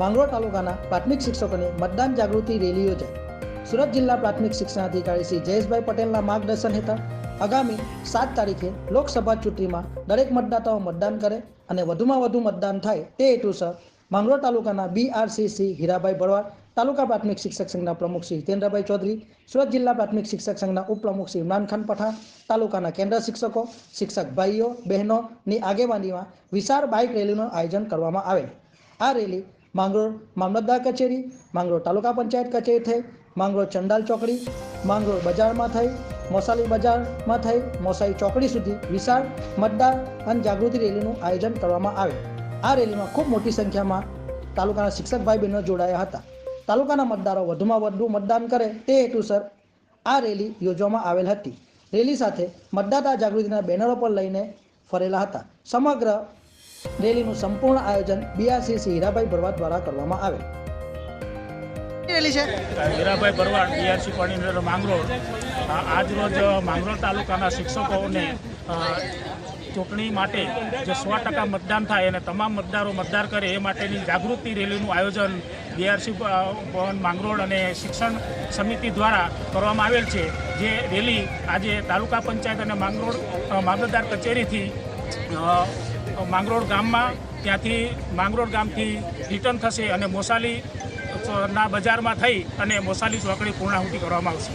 માંગરોળ તાલુકાના પ્રાથમિક શિક્ષકોની મતદાન જાગૃતિ રેલી યોજાઈ. સુરત જિલ્લા પ્રાથમિક શિક્ષણાધિકારી શ્રી જયેશભાઈ પટેલના માર્ગદર્શન હેઠળ આગામી સાત તારીખે લોકસભા ચૂંટણીમાં દરેક મતદાતાઓ મતદાન કરે અને વધુમાં વધુ મતદાન થાય તે હેતુસર માંગરોળ તાલુકાના બીઆરસીસી હીરાભાઈ ભરવાડ, તાલુકા પ્રાથમિક શિક્ષક સંઘના પ્રમુખ શ્રી હિતેન્દ્રભાઈ ચૌધરી, સુરત જિલ્લા પ્રાથમિક શિક્ષક સંઘના ઉપપ્રમુખ શ્રી ઇમરાન ખાન પઠાણ, તાલુકાના કેન્દ્ર શિક્ષકો, શિક્ષક ભાઈઓ, બહેનોની આગેવાનીમાં વિશાળ બાઇક રેલીનું આયોજન કરવામાં આવેલ. આ રેલી માંગરોળ, મામલતદાર કચેરી, માંગરોળ તાલુકા પંચાયત કચેરી થઈ, માંગરોળ ચંડાલ ચોકડી, માંગરોળ બજારમાં થઈ, મોસાલી બજારમાં થઈ, મોસાઈ ચોકડી સુધી વિશાળ મતદાર અને જાગૃતિ રેલીનું આયોજન કરવામાં આવે આ રેલીમાં ખૂબ મોટી સંખ્યામાં તાલુકાના શિક્ષક ભાઈ બહેનો જોડાયા હતા. તાલુકાના મતદારો વધુમાં વધુ મતદાન કરે તે હેતુસર આ રેલી યોજવામાં આવેલ હતી. રેલી સાથે મતદાતા જાગૃતિના બેનરો પર લઈને ફરેલા હતા. સમગ્ર રેલીનું સંપૂર્ણ આયોજન બીઆરસીસી હીરાભાઈ ભરવાડ દ્વારા કરવામાં આવે રેલી છે? Hirabhai Bharwad BRC coordinator Mangrol. આજરોજ માંગરોળ તાલુકાના શિક્ષકોને ચૂંટણી માટે જે સો ટકા મતદાન થાય અને તમામ મતદારો મતદાર કરે એ માટેની જાગૃતિ રેલીનું આયોજન બીઆરસી ભવન માંગરોળ અને શિક્ષણ સમિતિ દ્વારા કરવામાં આવેલ છે. જે રેલી આજે તાલુકા પંચાયત અને માંગરોળ મામલતદાર કચેરીથી માંગરોળ ગામમાં ત્યાંથી માંગરોળ ગામથી રિટર્ન થશે અને મોસાલી ના બજારમાં થઈ અને મોસાલી ચોકડી પૂર્ણાહુતિ કરવામાં આવશે.